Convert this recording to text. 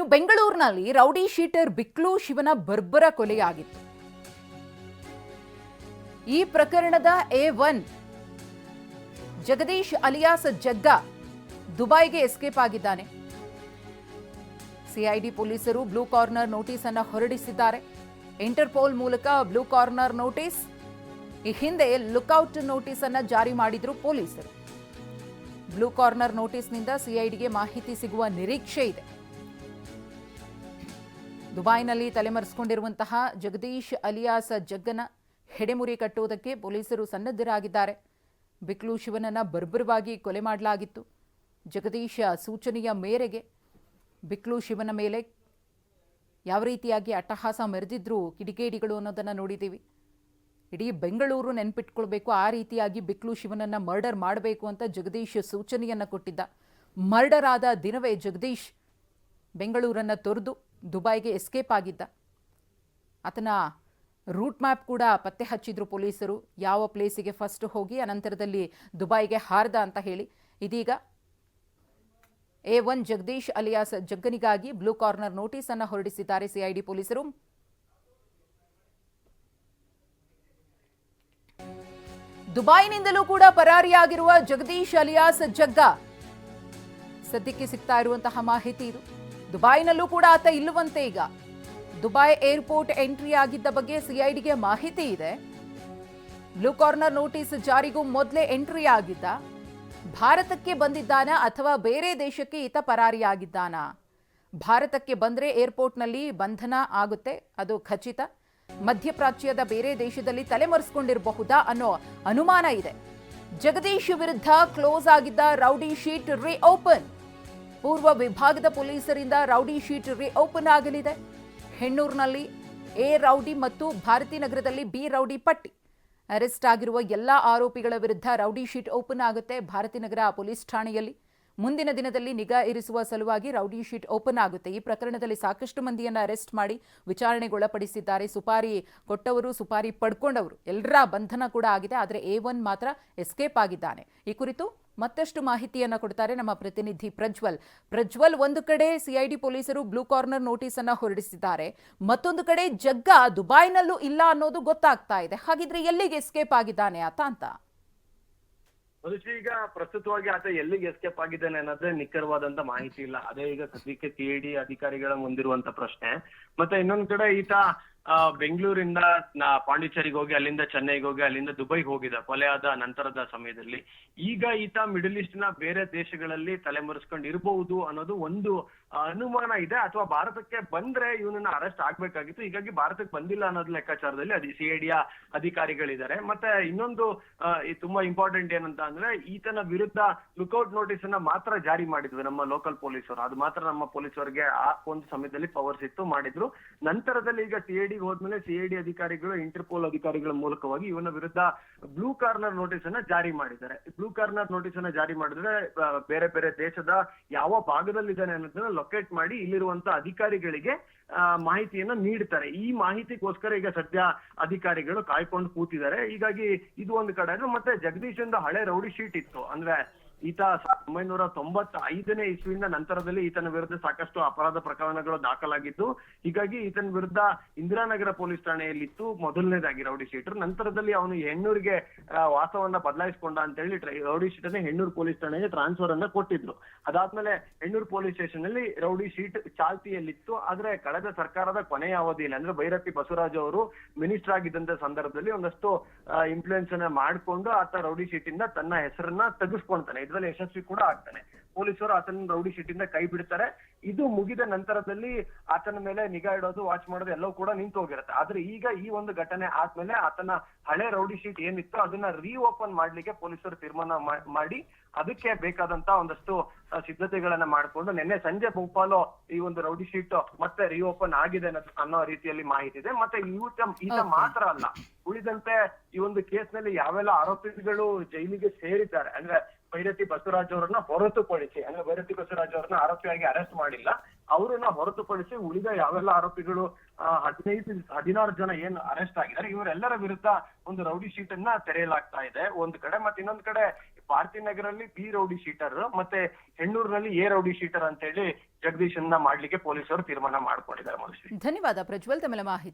ಇನ್ನು ಬೆಂಗಳೂರಿನಲ್ಲಿ rowdy sheeter ಬಿಕ್ಲು ಶಿವನ ಬರ್ಬರ ಕೊಲೆಯಾಗಿತ್ತು. ಈ ಪ್ರಕರಣದ A one Jagadish alias Jagga ದುಬೈಗೆ ಎಸ್ಕೇಪ್ ಆಗಿದ್ದಾನೆ. ಸಿಐಡಿ ಪೊಲೀಸರು ಬ್ಲೂ ಕಾರ್ನರ್ ನೋಟಿಸ್ ಅನ್ನು ಹೊರಡಿಸಿದ್ದಾರೆ. ಇಂಟರ್ಪೋಲ್ ಮೂಲಕ ಬ್ಲೂ ಕಾರ್ನರ್ ನೋಟಿಸ್. ಈ ಹಿಂದೆ ಲುಕ್ಔಟ್ ನೋಟಿಸ್ ಅನ್ನು ಜಾರಿ ಮಾಡಿದ್ರು ಪೊಲೀಸರು. ಬ್ಲೂ ಕಾರ್ನರ್ ನೋಟಿಸ್ನಿಂದ ಸಿಐಡಿಗೆ ಮಾಹಿತಿ ಸಿಗುವ ನಿರೀಕ್ಷೆ ಇದೆ. ದುಬೈನಲ್ಲಿ ತಲೆಮರೆಸಿಕೊಂಡಿರುವಂತಹ ಜಗದೀಶ್ ಅಲಿಯಾಸ್ ಜಗ್ಗನ ಹೆಡೆಮುರಿ ಕಟ್ಟುವುದಕ್ಕೆ ಪೊಲೀಸರು ಸನ್ನದ್ಧರಾಗಿದ್ದಾರೆ. ಬಿಕ್ಲು ಶಿವನನ್ನ ಬರ್ಬರವಾಗಿ ಕೊಲೆ ಮಾಡಲಾಗಿತ್ತು. ಜಗದೀಶ ಸೂಚನೆಯ ಮೇರೆಗೆ ಬಿಕ್ಲು ಶಿವನ ಮೇಲೆ ಯಾವ ರೀತಿಯಾಗಿ ಅಟ್ಟಹಾಸ ಮೆರೆದಿದ್ರು ಕಿಡಿಗೇಡಿಗಳು ಅನ್ನೋದನ್ನು ನೋಡಿದ್ದೀವಿ. ಇಡೀ ಬೆಂಗಳೂರು ನೆನ್ಪಿಟ್ಕೊಳ್ಬೇಕು, ಆ ರೀತಿಯಾಗಿ ಬಿಕ್ಲು ಶಿವನನ್ನ ಮರ್ಡರ್ ಮಾಡಬೇಕು ಅಂತ ಜಗದೀಶ್ ಸೂಚನೆಯನ್ನ ಕೊಟ್ಟಿದ್ದ. ಮರ್ಡರ್ ಆದ ದಿನವೇ ಜಗದೀಶ್ ಬೆಂಗಳೂರನ್ನ ತೊರೆದು ದುಬೈಗೆ ಎಸ್ಕೇಪ್ ಆಗಿದ್ದ. ಆತನ ರೂಟ್ ಮ್ಯಾಪ್ ಕೂಡ ಪತ್ತೆ ಹಚ್ಚಿದ್ರು ಪೊಲೀಸರು. ಯಾವ ಪ್ಲೇಸಿಗೆ ಫಸ್ಟ್ ಹೋಗಿ, ಅನಂತರದಲ್ಲಿ ದುಬೈಗೆ ಹಾರ್ದ ಅಂತ ಹೇಳಿ. ಇದೀಗ ಎ ಒನ್ ಜಗದೀಶ್ ಅಲಿಯಾಸ್ ಜಗ್ಗನಿಗಾಗಿ ಬ್ಲೂ ಕಾರ್ನರ್ ನೋಟಿಸ್ ಅನ್ನು ಹೊರಡಿಸಿದ್ದಾರೆ ಸಿಐಡಿ ಪೊಲೀಸರು. ದುಬೈನಿಂದಲೂ ಕೂಡ ಪರಾರಿಯಾಗಿರುವ ಜಗದೀಶ್ ಅಲಿಯಾಸ್ ಜಗ್ಗ. ಸದ್ಯಕ್ಕೆ ಸಿಗ್ತಾ ಇರುವಂತಹ ಮಾಹಿತಿ ಇದು. ದುಬೈನಲ್ಲೂ ಕೂಡ ಆತ ಇಲ್ಲವಂತೆ ಈಗ. ದುಬೈ ಏರ್ಪೋರ್ಟ್ ಎಂಟ್ರಿ ಆಗಿದ್ದ ಬಗ್ಗೆ ಸಿಐಡಿಗೆ ಮಾಹಿತಿ ಇದೆ. ಬ್ಲೂ ಕಾರ್ನರ್ ನೋಟಿಸ್ ಜಾರಿಗೂ ಮೊದಲೇ ಎಂಟ್ರಿ ಆಗಿದ್ದ. ಭಾರತಕ್ಕೆ ಬಂದಿದ್ದಾನ ಅಥವಾ ಬೇರೆ ದೇಶಕ್ಕೆ ಈತ ಪರಾರಿಯಾಗಿದ್ದಾನ? ಭಾರತಕ್ಕೆ ಬಂದರೆ ಏರ್ಪೋರ್ಟ್ನಲ್ಲಿ ಬಂಧನ ಆಗುತ್ತೆ, ಅದು ಖಚಿತ. ಮಧ್ಯಪ್ರಾಚ್ಯದ ಬೇರೆ ದೇಶದಲ್ಲಿ ತಲೆಮರೆಸ್ಕೊಂಡಿರಬಹುದಾ ಅನ್ನೋ ಅನುಮಾನ ಇದೆ. ಜಗದೀಶ್ ವಿರುದ್ಧ ಕ್ಲೋಸ್ ಆಗಿದ್ದ ರೌಡಿ ಶೀಟ್ ರೀ ಓಪನ್ ಪೂರ್ವ ವಿಭಾಗದ ಪೊಲೀಸರಿಂದ ರೌಡಿ ಶೀಟ್ ರೀ ಓಪನ್ ಆಗಲಿದೆ. ಹೆಣ್ಣೂರಿನಲ್ಲಿ ಎ ರೌಡಿ ಮತ್ತು ಭಾರತೀನಗರದಲ್ಲಿ ಬಿ ರೌಡಿ ಪಟ್ಟಿ. ಅರೆಸ್ಟ್ ಆಗಿರುವ ಎಲ್ಲ ಆರೋಪಿಗಳ ವಿರುದ್ಧ ರೌಡಿ ಶೀಟ್ ಓಪನ್ ಆಗುತ್ತೆ ಭಾರತೀನಗರ ಪೊಲೀಸ್ ಠಾಣೆಯಲ್ಲಿ. ಮುಂದಿನ ದಿನದಲ್ಲಿ ನಿಗಾ ಇರಿಸುವ ಸಲುವಾಗಿ ರೌಡಿ ಶೀಟ್ ಓಪನ್ ಆಗುತ್ತೆ. ಈ ಪ್ರಕರಣದಲ್ಲಿ ಸಾಕಷ್ಟು ಮಂದಿಯನ್ನ ಅರೆಸ್ಟ್ ಮಾಡಿ ವಿಚಾರಣೆಗೊಳಪಡಿಸಿದ್ದಾರೆ. ಸುಪಾರಿ ಕೊಟ್ಟವರು, ಸುಪಾರಿ ಪಡ್ಕೊಂಡವರು, ಎಲ್ಲರ ಬಂಧನ ಕೂಡ ಆಗಿದೆ. ಆದರೆ ಎ ಒನ್ ಮಾತ್ರ ಎಸ್ಕೇಪ್ ಆಗಿದ್ದಾನೆ. ಈ ಕುರಿತು ಮತ್ತಷ್ಟು ಮಾಹಿತಿಯನ್ನ ಕೊಡ್ತಾರೆ ನಮ್ಮ ಪ್ರತಿನಿಧಿ ಪ್ರಜ್ವಲ್. ಪ್ರಜ್ವಲ್, ಒಂದು ಕಡೆ ಸಿಐಡಿ ಪೊಲೀಸರು ಬ್ಲೂ ಕಾರ್ನರ್ ನೋಟಿಸ್ ಅನ್ನ ಹೊರಡಿಸಿದ್ದಾರೆ. ಮತ್ತೊಂದು ಕಡೆ ಜಗ್ಗ ದುಬೈನಲ್ಲೂ ಇಲ್ಲ ಅನ್ನೋದು ಗೊತ್ತಾಗ್ತಾ ಇದೆ. ಹಾಗಿದ್ರೆ ಎಲ್ಲಿಗೆ ಎಸ್ಕೇಪ್ ಆಗಿದ್ದಾನೆ ಆತ ಅಂತ. ಮನುಷ್ಯ ಈಗ ಪ್ರಸ್ತುತವಾಗಿ ಆತ ಎಲ್ಲಿಗೆ ಎಸ್ಕೇಪ್ ಆಗಿದ್ದಾನೆ ಅನ್ನೋದೇ ನಿಖರವಾದಂತ ಮಾಹಿತಿ ಇಲ್ಲ. ಅದೇ ಈಗ ಸದ್ಯಕ್ಕೆ ಸಿಐಡಿ ಅಧಿಕಾರಿಗಳ ಮುಂದಿರುವಂತ ಪ್ರಶ್ನೆ. ಮತ್ತೆ ಇನ್ನೊಂದ್ ಕಡೆ ಈತ ಬೆಂಗಳೂರಿಂದ ಪಾಂಡಿಚೇರಿಗೆ ಹೋಗಿ, ಅಲ್ಲಿಂದ ಚೆನ್ನೈಗೆ ಹೋಗಿ, ಅಲ್ಲಿಂದ ದುಬೈಗೆ ಹೋಗಿದ್ದ ಕೊಲೆ ಆದ ನಂತರದ ಸಮಯದಲ್ಲಿ. ಈಗ ಈತ ಮಿಡಲ್ ಈಸ್ಟ್ನ ಬೇರೆ ದೇಶಗಳಲ್ಲಿ ತಲೆಮರೆಸ್ಕೊಂಡು ಇರಬಹುದು ಅನ್ನೋದು ಒಂದು ಅನುಮಾನ ಇದೆ. ಅಥವಾ ಭಾರತಕ್ಕೆ ಬಂದ್ರೆ ಇವನನ್ನ ಅರೆಸ್ಟ್ ಆಗ್ಬೇಕಾಗಿತ್ತು. ಹೀಗಾಗಿ ಭಾರತಕ್ಕೆ ಬಂದಿಲ್ಲ ಅನ್ನೋದು ಲೆಕ್ಕಾಚಾರದಲ್ಲಿ ಅದು ಸಿಐಡಿಯ ಅಧಿಕಾರಿಗಳಿದ್ದಾರೆ. ಮತ್ತೆ ಇನ್ನೊಂದು ತುಂಬಾ ಇಂಪಾರ್ಟೆಂಟ್ ಏನಂತ ಅಂದ್ರೆ ಈತನ ವಿರುದ್ಧ ಲುಕೌಟ್ ನೋಟಿಸ್ ಅನ್ನ ಮಾತ್ರ ಜಾರಿ ಮಾಡಿದ್ವಿ ನಮ್ಮ ಲೋಕಲ್ ಪೊಲೀಸರು ಅದು ಮಾತ್ರ ನಮ್ಮ ಪೊಲೀಸರಿಗೆ ಆ ಒಂದು ಸಮಯದಲ್ಲಿ ಪವರ್ಸ್ ಇತ್ತು, ಮಾಡಿದ್ರು. ನಂತರದಲ್ಲಿ ಈಗ ಸಿಐಡಿ ಹೋದ್ಮೇಲೆ ಸಿಐಡಿ ಅಧಿಕಾರಿಗಳು, ಇಂಟರ್ಪೋಲ್ ಅಧಿಕಾರಿಗಳ ಮೂಲಕವಾಗಿ ಇವನ ವಿರುದ್ಧ ಬ್ಲೂ ಕಾರ್ನರ್ ನೋಟಿಸ್ ಅನ್ನ ಜಾರಿ ಮಾಡಿದ್ದಾರೆ. ಬ್ಲೂ ಕಾರ್ನರ್ ನೋಟಿಸ್ ಅನ್ನ ಜಾರಿ ಮಾಡಿದ್ರೆ ಬೇರೆ ಬೇರೆ ದೇಶದ ಯಾವ ಭಾಗದಲ್ಲಿದ್ದಾನೆ ಅನ್ನೋದನ್ನ ಲೊಕೇಟ್ ಮಾಡಿ ಇಲ್ಲಿರುವಂತ ಅಧಿಕಾರಿಗಳಿಗೆ ಮಾಹಿತಿಯನ್ನ ನೀಡ್ತಾರೆ. ಈ ಮಾಹಿತಿಗೋಸ್ಕರ ಈಗ ಸದ್ಯ ಅಧಿಕಾರಿಗಳು ಕಾಯ್ಕೊಂಡು ಕೂತಿದ್ದಾರೆ. ಹೀಗಾಗಿ ಇದು ಒಂದು ಕಡೆ ಮತ್ತೆ ಜಗದೀಶ್ ಹಳೆ ರೌಡಿ ಶೀಟ್ ಇತ್ತು. ಅಂದ್ರೆ ಈತ ಸಾವಿರದ ಒಂಬೈನೂರ ತೊಂಬತ್ತ ಐದನೇ ಇಸ್ವಿಯಿಂದ ನಂತರದಲ್ಲಿ ಈತನ ವಿರುದ್ಧ ಸಾಕಷ್ಟು ಅಪರಾಧ ಪ್ರಕರಣಗಳು ದಾಖಲಾಗಿದ್ದು, ಹೀಗಾಗಿ ಈತನ ವಿರುದ್ಧ ಇಂದಿರಾನಗರ ಪೊಲೀಸ್ ಠಾಣೆಯಲ್ಲಿತ್ತು ಮೊದಲನೇದಾಗಿ ರೌಡಿ ಶೀಟರ್. ನಂತರದಲ್ಲಿ ಅವನು ಹೆಣ್ಣೂರಿಗೆ ವಾಸವನ್ನ ಬದಲಾಯಿಸಿಕೊಂಡ ಅಂತ ಹೇಳಿ ರೌಡಿ ಶೀಟರ್ ಹೆಣ್ಣೂರು ಪೊಲೀಸ್ ಠಾಣೆಗೆ ಟ್ರಾನ್ಸ್ಫರ್ ಅನ್ನ ಕೊಟ್ಟಿದ್ರು. ಅದಾದ್ಮೇಲೆ ಹೆಣ್ಣೂರು ಪೊಲೀಸ್ ಸ್ಟೇಷನ್ ಅಲ್ಲಿ ರೌಡಿ ಶೀಟ್ ಚಾಲ್ತಿಯಲ್ಲಿತ್ತು. ಆದ್ರೆ ಕಳೆದ ಸರ್ಕಾರದ ಕೊನೆಯ ಅವಧಿಯಲ್ಲಿ, ಅಂದ್ರೆ ಭೈರತಿ ಬಸವರಾಜ್ ಅವರು ಮಿನಿಸ್ಟರ್ ಆಗಿದ್ದಂತ ಸಂದರ್ಭದಲ್ಲಿ ಒಂದಷ್ಟು ಇನ್ಫ್ಲೂಯೆನ್ಸ್ ಅನ್ನ ಮಾಡಿಕೊಂಡು ಆತ ರೌಡಿ ಶೀಟ್ ಇಂದ ತನ್ನ ಹೆಸರನ್ನ ತೆಗೆಸ್ಕೊಂತಾನೆ. ಇದ್ರಲ್ಲಿ ಯಶಸ್ವಿ ಕೂಡ ಆಗ್ತಾನೆ. ಪೊಲೀಸರು ಆತನ ರೌಡಿ ಶೀಟ್ ಇಂದ ಕೈ ಬಿಡ್ತಾರೆ. ಇದು ಮುಗಿದ ನಂತರದಲ್ಲಿ ಆತನ ಮೇಲೆ ನಿಗಾ ಇಡೋದು ವಾಚ್ ಮಾಡೋದು ಎಲ್ಲವೂ ಕೂಡ ನಿಂತು ಹೋಗಿರುತ್ತೆ. ಆದ್ರೆ ಈಗ ಈ ಒಂದು ಘಟನೆ ಆದ್ಮೇಲೆ ಆತನ ಹಳೆ ರೌಡಿ ಶೀಟ್ ಏನಿತ್ತು ಅದನ್ನ ರೀಓಪನ್ ಮಾಡ್ಲಿಕ್ಕೆ ಪೊಲೀಸರು ತೀರ್ಮಾನ ಮಾಡಿ ಅದಕ್ಕೆ ಬೇಕಾದಂತ ಒಂದಷ್ಟು ಸಿದ್ಧತೆಗಳನ್ನ ಮಾಡ್ಕೊಂಡು ನಿನ್ನೆ ಸಂಜೆ ಭೋಪಾಲು ಈ ಒಂದು ರೌಡಿ ಶೀಟ್ ಮತ್ತೆ ರೀಓಪನ್ ಆಗಿದೆ ಅನ್ನೋ- ಅನ್ನೋ ರೀತಿಯಲ್ಲಿ ಮಾಹಿತಿ ಇದೆ. ಮತ್ತೆ ಈತ ಈತ. ಮಾತ್ರ ಅಲ್ಲ. ಉಳಿದಂತೆ ಈ ಒಂದು ಕೇಸ್ನಲ್ಲಿ ಯಾವೆಲ್ಲ ಆರೋಪಿಗಳು ಜೈಲಿಗೆ ಸೇರಿದ್ದಾರೆ. ಅಂದ್ರೆ ಭೈರತಿ ಬಸವರಾಜ್ ಅವರನ್ನ ಹೊರತುಪಡಿಸಿ, ಅಂದ್ರೆ ಭೈರತಿ ಬಸವರಾಜ್ ಅವರನ್ನ ಆರೋಪಿಯಾಗಿ ಅರೆಸ್ಟ್ ಮಾಡಿಲ್ಲ. ಅವರನ್ನ ಹೊರತುಪಡಿಸಿ ಉಳಿದ ಯಾವೆಲ್ಲ ಆರೋಪಿಗಳು ಹದಿನೈದು, ಹದಿನಾರು ಜನ ಏನ್ ಅರೆಸ್ಟ್ ಆಗಿದ್ದಾರೆ, ಇವರೆಲ್ಲರ ವಿರುದ್ಧ ಒಂದು ರೌಡಿ ಶೀಟ್ ಅನ್ನ ತೆರೆಯಲಾಗ್ತಾ ಇದೆ. ಒಂದ್ ಕಡೆ ಮತ್ತೆ ಇನ್ನೊಂದ್ ಕಡೆ ಭಾರತಿ ನಗರಲ್ಲಿ ಬಿ ರೌಡಿ ಶೀಟರ್ ಮತ್ತೆ ಹೆಣ್ಣೂರಿನಲ್ಲಿ ಎ ರೌಡಿ ಶೀಟರ್ ಅಂತ ಹೇಳಿ ಜಗದೀಶನ್ನ ಮಾಡ್ಲಿಕ್ಕೆ ಪೊಲೀಸರು ತೀರ್ಮಾನ ಮಾಡ್ಕೊಂಡಿದ್ದಾರೆ ಧನ್ಯವಾದ ಪ್ರಜ್ವಲ್ ತಮ್ಮ ಮಾಹಿತಿ.